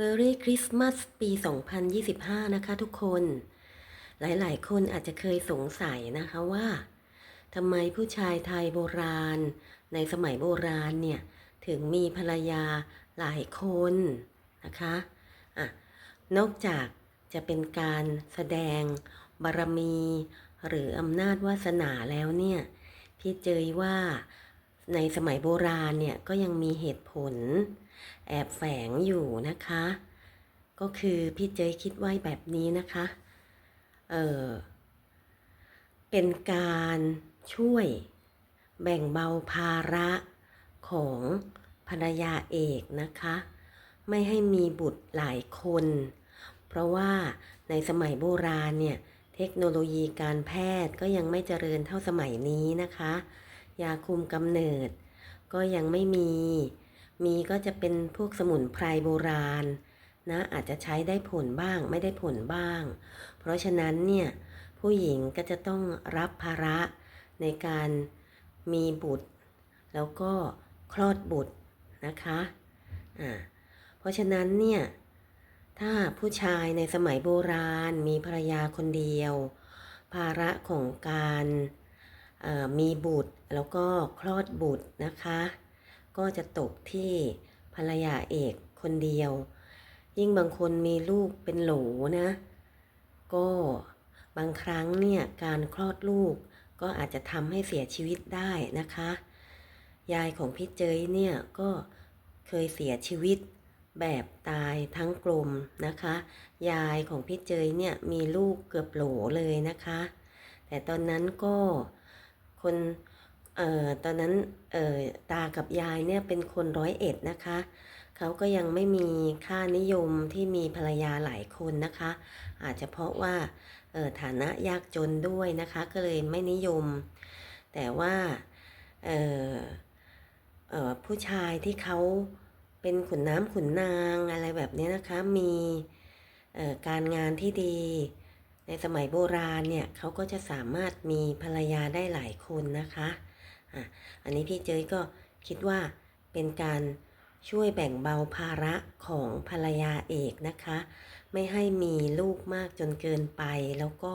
Merry Christmas ปี 2025 นะคะทุกคน หลายๆ คนอาจจะเคยสงสัยนะคะว่าทำไมผู้ชายไทยโบราณ ในสมัยโบราณเนี่ย ถึงมีภรรยาหลายคนนะคะอะนอกจากจะเป็นการแสดงบารมี หรืออำนาจวาสนาแล้วเนี่ย พี่เจยว่า ในสมัยโบราณเนี่ยก็ยังมีเหตุผล แอบแฝงอยู่นะคะ ก็คือพี่เจยคิดไว้แบบนี้นะคะ เออเป็นการช่วยแบ่งเบาภาระของภรรยาเอกนะคะ ไม่ให้มีบุตรหลายคน เพราะว่าในสมัยโบราณเนี่ยเทคโนโลยีการแพทย์ก็ยังไม่เจริญเท่าสมัยนี้นะคะ ยาคุมกำเนิด ก็ยังไม่มี มีก็จะเป็นพวกสมุนไพรโบราณนะอาจจะใช้ได้ผลบ้างไม่ได้ผลบ้าง เพราะฉะนั้นเนี่ยผู้หญิงก็จะต้องรับภาระในการมีบุตร แล้วก็คลอดบุตรนะคะอ่าเพราะฉะนั้นเนี่ยถ้าผู้ชายในสมัยโบราณมีภรรยาคนเดียว ภาระของการ มีบุตรแล้วก็คลอดบุตรนะคะ ก็จะตกที่ภรรยาเอกคนเดียว ยิ่งบางคนมีลูกเป็นโหลนะ ก็บางครั้งเนี่ยการคลอดลูกก็อาจจะทำให้เสียชีวิตได้นะคะ ยายของพี่เจยเนี่ยก็เคยเสียชีวิตแบบตายทั้งกลมนะคะ ยายของพี่เจยเนี่ยมีลูกเกือบโหลเลยนะคะ แต่ตอนนั้นก็ คนเอ่อตอนนั้นเอ่อตากับยายเนี่ยเป็นคนร้อยเอ็ดนะคะ เขาก็ยังไม่มีค่านิยมที่มีภรรยาหลายคนนะคะ อาจจะเพราะว่าเอ่อฐานะยากจนด้วยนะคะ ก็เลยไม่นิยม แต่ว่าเอ่อเอ่อผู้ชายที่เขาเป็นขุนน้ำขุนนางอะไรแบบนี้นะคะ มีเอ่อการงานที่ดี ในสมัยโบราณเนี่ยเขาก็จะสามารถมีภรรยาได้หลายคนนะคะอะอันนี้พี่เจยก็คิดว่าเป็นการช่วยแบ่งเบาภาระของภรรยาเอกนะคะ ไม่ให้มีลูกมากจนเกินไปแล้วก็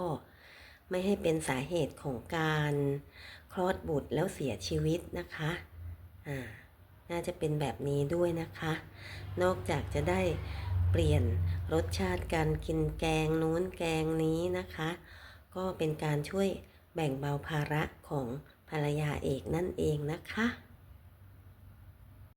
ไม่ให้เป็นสาเหตุของการคลอดบุตรแล้วเสียชีวิตนะคะอ่าน่าจะเป็นแบบนี้ด้วยนะคะ นอกจากจะได้เปลี่ยน รสชาติการกินแกงนู้นแกงนี้นะคะ ก็เป็นการช่วยแบ่งเบาภาระของภรรยาเอกนั่นเองนะคะ